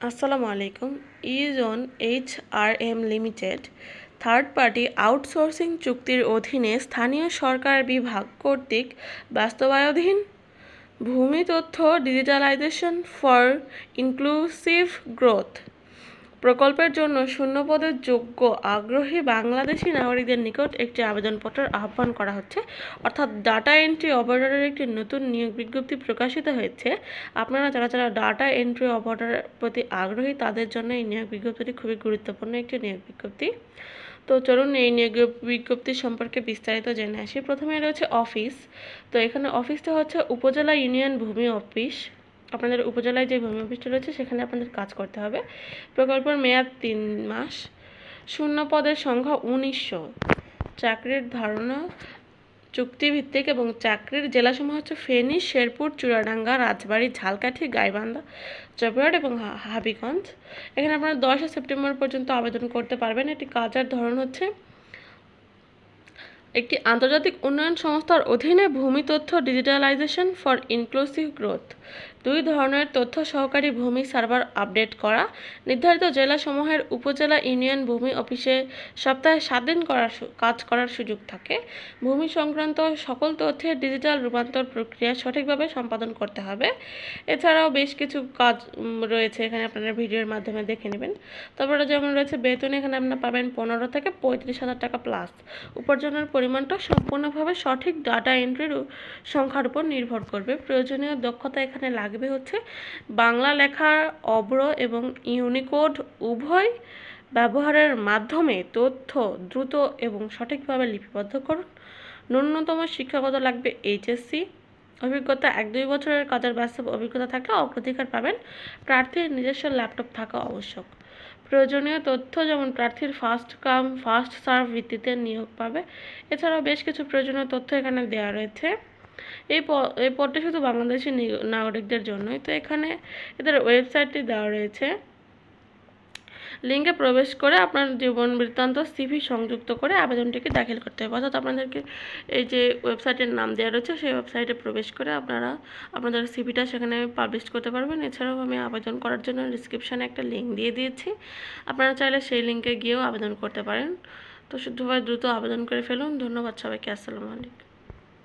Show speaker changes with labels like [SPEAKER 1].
[SPEAKER 1] আসসালামু আলাইকুম। ইজন H R M limited third party outsourcing চুক্তির অধীনে স্থানীয় সরকার বিভাগ কর্তৃক বাস্তবায়ধীন ভূমি তথ্য ডিজিটালাইজেশন ফর ইনক্লুসিভ গ্রোথ প্রকল্পের জন্য শূন্যপদের যোগ্য আগ্রহী বাংলাদেশি নাগরিকদের নিকট একটি আবেদনপত্রের আহ্বান করা হচ্ছে। অর্থাৎ ডাটা এন্ট্রি অপারেটরের একটি নতুন নিয়োগ বিজ্ঞপ্তি প্রকাশিত হয়েছে। আপনারা যারা যারা ডাটা এন্ট্রি অপারেটরের প্রতি আগ্রহী, তাদের জন্য এই নিয়োগ বিজ্ঞপ্তিটি খুবই গুরুত্বপূর্ণ একটি নিয়োগ বিজ্ঞপ্তি। তো চলুন এই নিয়োগ বিজ্ঞপ্তি সম্পর্কে বিস্তারিত জেনে আসি। প্রথমে রয়েছে অফিস। তো এখানে অফিসটা হচ্ছে উপজেলা ইউনিয়ন ভূমি অফিস। আপনাদের উপজেলায় যে ভূমি অফিসটা রয়েছে, সেখানে আপনাদের কাজ করতে হবে। প্রকল্পের মেয়াদ তিন মাস। শূন্য পদের সংখ্যা উনিশশো। চাকরির ধারণা, চুক্তিভিত্তিক এবং চাকরির জেলাসমূহ হচ্ছে ফেনী, শেরপুর চুয়াডাঙ্গা রাজবাড়ী, ঝালকাঠি, গাইবান্ধা জয়পুরহাট এবং হাবিগঞ্জ। এখানে আপনারা দশই সেপ্টেম্বর পর্যন্ত আবেদন করতে পারবেন। এটি কাজের ধরন হচ্ছে একটি আন্তর্জাতিক উন্নয়ন সংস্থার অধীনে ভূমি তথ্য ডিজিটালাইজেশন ফর ইনক্লুসিভ গ্রোথ। দুই ধরনের তথ্য সহকারী ভূমি সার্ভার আপডেট করা, নির্ধারিত জেলাসমূহের উপজেলা ইউনিয়ন ভূমি অফিসে সপ্তাহে সাত দিন করার কাজ করার সুযোগ থাকে। ভূমি সংক্রান্ত সকল তথ্যের ডিজিটাল রূপান্তর প্রক্রিয়া সঠিকভাবে সম্পাদন করতে হবে। এছাড়াও বেশ কিছু কাজ রয়েছে এখানে আপনারা ভিডিওর মাধ্যমে দেখে নেবেন। তারপরে যেমন রয়েছে, বেতন এখানে আপনারা পাবেন পনেরো থেকে পঁয়ত্রিশ হাজার টাকা প্লাস উপার্জনের পরিমাণটা সম্পূর্ণভাবে সঠিক ডাটা এন্ট্রির সংখ্যার উপর নির্ভর করবে। প্রয়োজনীয় দক্ষতা এখানে লাগবে হচ্ছে বাংলা লেখার অব্র এবং ইউনিকোড উভয় ব্যবহারের মাধ্যমে তথ্য দ্রুত এবং সঠিকভাবে লিপিবদ্ধ করুন। ন্যূনতম শিক্ষাগত লাগবে? এইচএসসি। অভিজ্ঞতা, এক দুই বছরের কাজের বাস্তব অভিজ্ঞতা থাকলে অগ্রাধিকার পাবেন। প্রার্থীর নিজস্ব ল্যাপটপ থাকা আবশ্যক। প্রয়োজনীয় তথ্য যেমন প্রার্থীর ফার্স্ট কাম ফার্স্ট সার্ভ ভিত্তিতে নিয়োগ পাবে। এছাড়াও বেশ কিছু প্রয়োজনীয় তথ্য এখানে দেওয়া রয়েছে। এই এই পদটি শুধু বাংলাদেশি নাগরিকদের জন্যই। তো এখানে এদের ওয়েবসাইটটি দেওয়া রয়েছে। লিঙ্কে প্রবেশ করে আপনার জীবন বৃত্তান্ত সিভি সংযুক্ত করে আবেদনটিকে দাখিল করতে হবে। অর্থাৎ আপনাদেরকে এই যে ওয়েবসাইটের নাম দেওয়া রয়েছে, সেই ওয়েবসাইটে প্রবেশ করে আপনারা আপনাদের সিভিটা সেখানে পাবলিশ করতে পারবেন। এছাড়াও আমি আবেদন করার জন্য ডিসক্রিপশানে একটা লিঙ্ক দিয়ে দিয়েছি। আপনারা চাইলে সেই লিঙ্কে গিয়েও আবেদন করতে পারেন। তো শুদ্ধভাবে দ্রুত আবেদন করে ফেলুন। ধন্যবাদ সবাইকে। আসসালামু আলাইকুম।